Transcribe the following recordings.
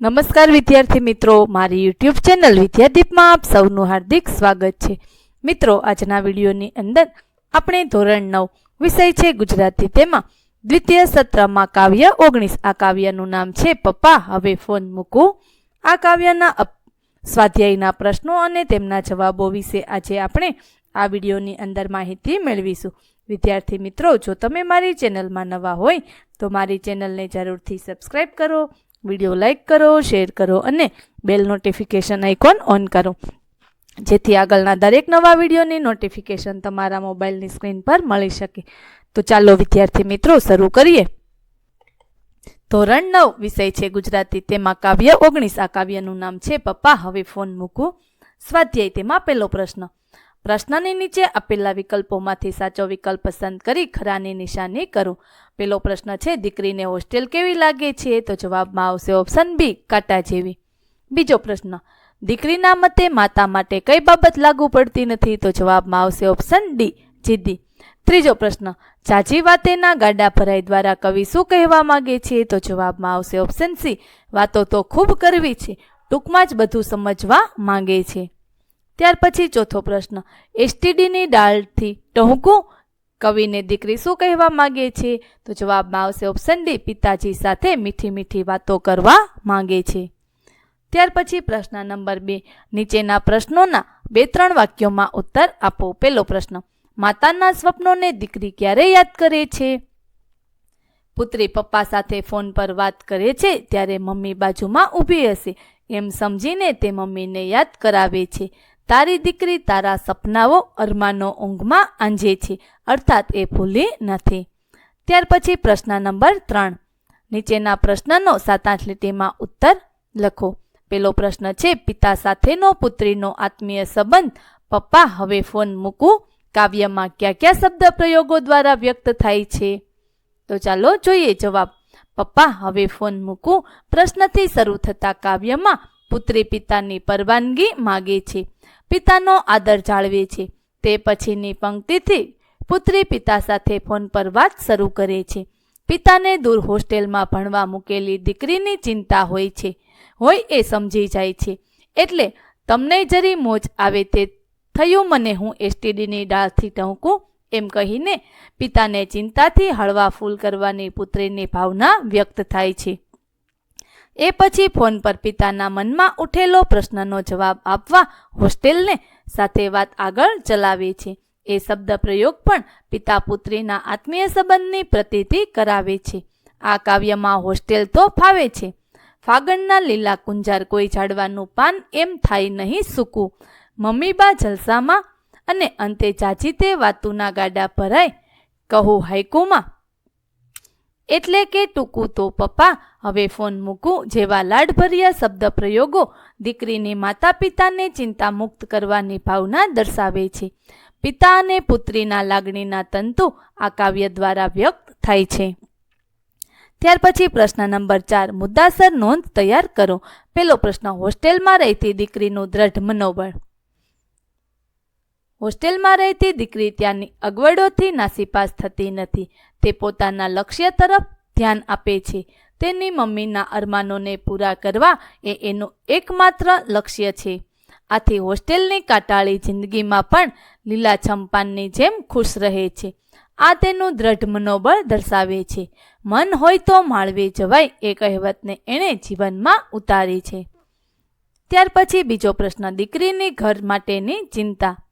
નમસ્કાર વિદ્યાર્થી મિત્રો, મારી યુટ્યુબ ચેનલ વિદ્યાદીપમાં આપ સૌનું હાર્દિક સ્વાગત છે. મિત્રો, આજના વિડીયોની અંદર આપણે ધોરણ નવ વિષય છે ગુજરાતી તેમાં. દ્વિતીય સત્રમાં કાવ્ય, ઓગણીસ. આ કાવ્યનું નામ છે પપ્પા, હવે ફોન મૂકું. આ કાવ્યના સ્વાધ્યાયના પ્રશ્નો અને તેમના જવાબો વિશે આજે આપણે આ વિડીયોની અંદર માહિતી મેળવીશું. વિદ્યાર્થી મિત્રો, જો તમે મારી ચેનલમાં નવા હોય, તો મારી ચેનલને જરૂરથી સબસ્ક્રાઈબ કરો. વીડિયો લાઇક કરો, શેર કરો અને બેલ નોટિફિકેશન આઇકોન ઓન કરો. જેથી આગળના દરેક નવા વિડીયોની નોટિફિકેશન તમારા મોબાઈલની સ્ક્રીન પર મળી શકે. તો ચાલો, વિદ્યાર્થી મિત્રો, શરૂ કરીએ. ધોરણ નવ, વિષય છે ગુજરાતી. તેમાં કાવ્ય ઓગણીસ. આ કાવ્યનું નામ છે, પપ્પા, હવે ફોન મૂકું. સ્વાધ્યાય તેમાં પહેલો પ્રશ્ન પ્રશ્નની નીચે આપેલા વિકલ્પોમાંથી સાચો વિકલ્પ પસંદ કરી ખરાની નિશાની કરો. પેલો પ્રશ્ન છે, દીકરીને હોસ્ટેલ કેવી લાગે છે? તો જવાબમાં આવશે ઓપ્શન બી, કાંટા જેવી. બીજો પ્રશ્ન, દીકરીના મતે માતા માટે કઈ બાબત લાગુ પડતી નથી? તો જવાબમાં આવશે ઓપ્શન ડી જીદ્દી ત્રીજો પ્રશ્ન ચાચી વાતેના ગાડા ભરાઈ દ્વારા કવિ શું કહેવા માંગે છે? તો જવાબમાં આવશે ઓપ્શન સી, વાતો તો ખૂબ કરવી છે, ટૂંકમાં જ બધું સમજવા માંગે છે. ત્યાર પછી ચોથો પ્રશ્ન. એસટીડીની ડાળથી ટહુકું? કવિને દીકરી શું કહેવા માગે છે? તો જવાબમાં આવશે ઓપ્શન ડી પિતાજી સાથે મીઠી મીઠી વાતો કરવા માંગે છે. ત્યાર પછી પ્રશ્ન નંબર બે. નીચેના પ્રશ્નોના બે ત્રણ વાક્યોમાં ઉત્તર આપો. પહેલો પ્રશ્ન. માતાના સ્વપ્નોને દીકરી ક્યારે યાદ કરે છે? પુત્રી પપ્પા સાથે ફોન પર વાત કરે છે ત્યારે મમ્મી બાજુમાં ઊભી હશે. એમ સમજીને તે મમ્મીને યાદ કરાવે છે. તારી દીકરી તારા સપનાઓ અરમાનો ઊંઘમાં આંજે છે, અર્થાત એ ભૂલી નથી. ત્યાર પછી પ્રશ્ન નંબર ત્રણ. નીચેના પ્રશ્નનો સાત આઠ લીટીમાં ઉત્તર લખો. પેલો પ્રશ્ન છે, પિતા સાથેનો પુત્રીનો આત્મીય સંબંધ? પપ્પા, હવે ફોન મૂકું. કાવ્યમાં કયા કયા શબ્દ પ્રયોગો દ્વારા વ્યક્ત થાય છે? તો ચાલો જોઈએ જવાબ. પપ્પા, હવે ફોન મૂકું. પ્રશ્નથી શરૂ થતા કાવ્યમાં પુત્રી પિતાની પરવાનગી માગે છે. પિતાનો આદર જાળવે છે. તે પછીની પંક્તિથી પુત્રી પિતા સાથે ફોન પર વાત શરૂ કરે છે. પિતાને દૂર હોસ્ટેલમાં ભણવા મૂકેલી દીકરીની ચિંતા હોય છે. હોય એ સમજી જાય છે. એટલે તમને જરી મોજ આવે તે થયું મને હું એસટીડીની ડાળથી ટહુકું એમ કહીને પિતાને ચિંતાથી હળવા ફૂલ કરવાની પુત્રીની ભાવના વ્યક્ત થાય છે. એ પછી ફોન પર પિતાના મનમાં ઉઠેલો પ્રશ્નનો જવાબ આપવા હોસ્ટેલને સાથે વાત આગળ ચલાવે છે. એ શબ્દ પ્રયોગ પણ પિતા પુત્રીના આત્મીય સંબંધની પ્રતીતિ કરાવે છે. આ કાવ્યમાં હોસ્ટેલ તો ફાવે છે. ફાગણના લીલા કુંજાર કોઈ ઝાડવાનું પાન એમ થાય નહીં સૂકું. મમ્મીબા જલસામાં અને અંતે જાજીતે વાતુના ગાડા ભરાય. કહું હાઈકુમાં એટલે કે ટૂંકું તો, પપ્પા, હવે ફોન મૂકું જેવા લાડભર્યા શબ્દ પ્રયોગો દીકરીની માતા પિતાને ચિંતા મુક્ત કરવાની ભાવના દર્શાવે છે. પિતા અને પુત્રીના લાગણીના તંતુ આ કાવ્ય દ્વારા વ્યક્ત થાય છે. ત્યાર પછી પ્રશ્ન નંબર ચાર, મુદ્દાસર નોંધ તૈયાર કરો. પેલો પ્રશ્ન, હોસ્ટેલમાં રહેતી દીકરીનું દ્રઢ મનોબળ. હોસ્ટેલમાં રહેતી દીકરી ત્યાંની અગવડોથી નાસીપાસ થતી નથી. તે પોતાના લક્ષ્ય તરફ ધ્યાન આપે છે. તેની મમ્મીના અરમાનોને પૂરા કરવા એ એનું એકમાત્ર લક્ષ્ય છે. આથી હોસ્ટેલની કાટાળી જિંદગીમાં પણ લીલાછમ પાનની જેમ ખુશ રહે છે. આ તેનું દ્રઢ મનોબળ દર્શાવે છે. મન હોય તો માળવે જવાય એ કહેવતને એણે જીવનમાં ઉતારી છે. ત્યાર પછી બીજો પ્રશ્ન, દીકરીની ઘર માટેની ચિંતા.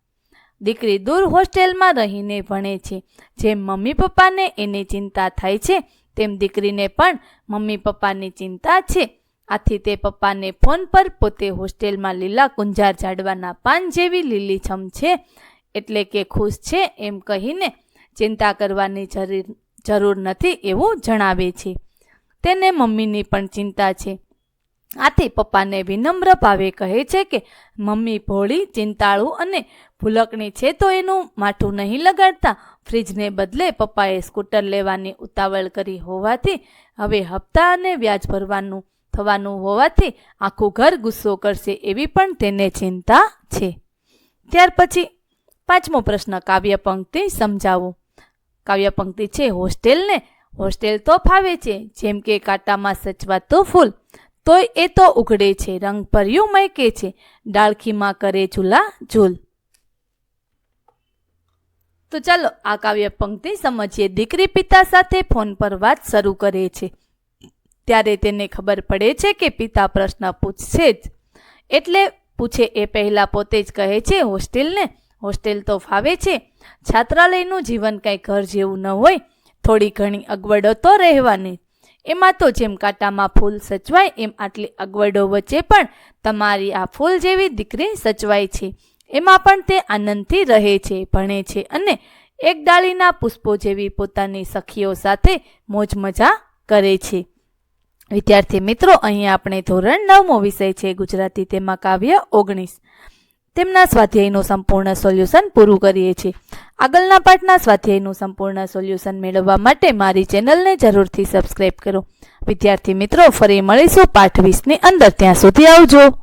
દીકરી દૂર હોસ્ટેલમાં રહીને ભણે છે. જેમ મમ્મી પપ્પાને એની ચિંતા થાય છે, તેમ દીકરીને પણ મમ્મી પપ્પાની ચિંતા છે. આથી તે પપ્પાને ફોન પર પોતે હોસ્ટેલમાં લીલા કુંજાર ઝાડવાના પાન જેવી લીલીછમ છે, એટલે કે ખુશ છે એમ કહીને ચિંતા કરવાની જરૂર જરૂર નથી એવું જણાવે છે. તેને મમ્મીની પણ ચિંતા છે. આથી પપ્પાને વિનમ્ર ભાવે કહે છે કે, મમ્મી ભોળી, ચિંતાળુ અને ભૂલકણી છે તો એનું માથું નહીં લગાડતા. ફ્રીજને બદલે પપ્પાએ સ્કૂટર લેવાની ઉતાવળ કરી હોવાથી, હવે હપ્તા અને વ્યાજ ભરવાનું થવાનું હોવાથી આખું ઘર ગુસ્સો કરશે એવી પણ તેને ચિંતા છે. ત્યાર પછી પાંચમો પ્રશ્ન, કાવ્ય પંક્તિ સમજાવો. કાવ્ય પંક્તિ છે, હોસ્ટેલને? હોસ્ટેલ તો ફાવે છે. જેમ કે કાંટામાં સચવાતું ફૂલ. તોય એ તો ઉઘડે છે, રંગ ભર્યું મહેકે છે. ડાળખીમાં કરે ઝૂલા ઝૂલ. તો ચાલો આ કાવ્ય પંક્તિ સમજીએ. દીકરી પિતા સાથે ફોન પર વાત શરૂ કરે છે. ત્યારે તેને ખબર પડે છે કે પિતા પ્રશ્ન પૂછશે જ. એટલે પૂછે એ પહેલાં પોતે જ કહે છે, હોસ્ટેલને? હોસ્ટેલ તો ફાવે છે. છાત્રાલયનું જીવન કંઈ ઘર જેવું ન હોય. થોડી ઘણી અગવડો તો રહેવાની. એમાં તો જેમ કાંટામાં ફૂલ સચવાય, એમ આટલી અગવડો વચ્ચે પણ તમારી આ ફૂલ જેવી દીકરી સચવાય છે. એમાં પણ તે આનંદથી રહે છે, ભણે છે અને એક ડાળીના પુષ્પો જેવી પોતાની સખીઓ સાથે મોજ મજા કરે છે. વિદ્યાર્થી મિત્રો, અહીં આપણે ધોરણ નવમો વિષય છે, ગુજરાતી તેમાં કાવ્ય ઓગણીસ. તેમના સ્વાધ્યાયનું સંપૂર્ણ સોલ્યુશન પૂરું કરીએ છીએ. આગળના પાઠના સ્વાધ્યાયનું સંપૂર્ણ સોલ્યુશન મેળવવા માટે મારી ચેનલને જરૂરથી સબસ્ક્રાઇબ કરો. વિદ્યાર્થી મિત્રો, ફરી મળીશું પાઠ વીસની અંદર. ત્યાં સુધી આવજો.